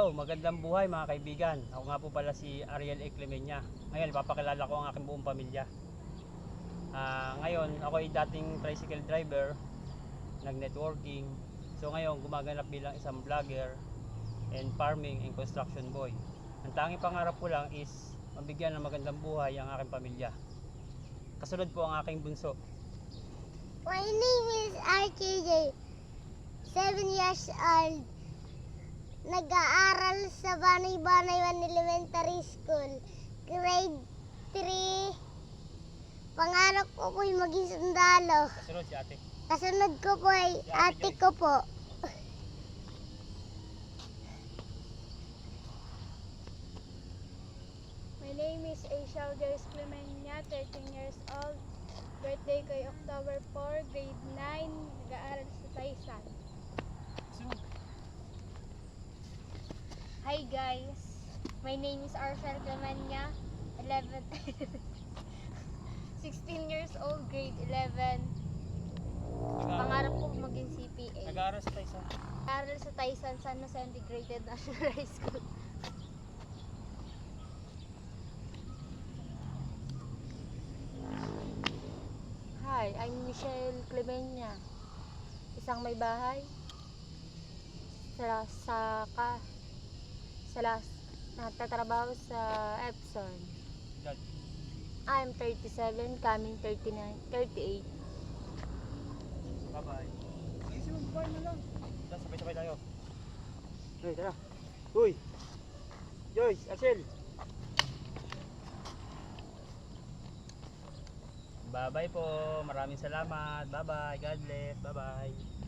Hello, magandang buhay mga kaibigan. Ako nga po pala si Ariel E. Clemenya. Ngayon, ipapakilala ko ang aking buong pamilya. Ah, ngayon, ako ay dating tricycle driver, nag-networking. So ngayon, gumaganap bilang isang vlogger and farming and construction boy. Ang tanging pangarap ko lang is mabigyan ng magandang buhay ang aking pamilya. Kasunod po ang aking bunso. My name is RKJ. Seven years old. Nag-aaral sa Banay Banay 1 Elementary School. Grade 3. Pangarap ko po'y maging sundalo. Kasunod si ate. Kasunod ko po ay Si Ate ate ko po. My name is Aisha Joyce Clemenya, 13 years old. Birthday ko ay October 4, grade 9, nag-aaral sa Taisan. Kasunod. Hi guys, my name is Arshel Clemenya, 11, 16 years old, grade 11. Pangarap ko maging CPA. Nag-aaral sa Taysa. Nag-aaral sa Taisan San Jose Integrated National High School. Hi, I'm Michelle Clemenya. Isang may bahay sa sa sa las nagtatrabaho sa Epson. I'm 37, coming 39, 38. Bye-bye. Mag-bye na lang. Sabay-sabay tayo. Uy, tara. Uy! Joyce, Arcel! Bye-bye po. Maraming salamat. Bye-bye. God bless. Bye-bye.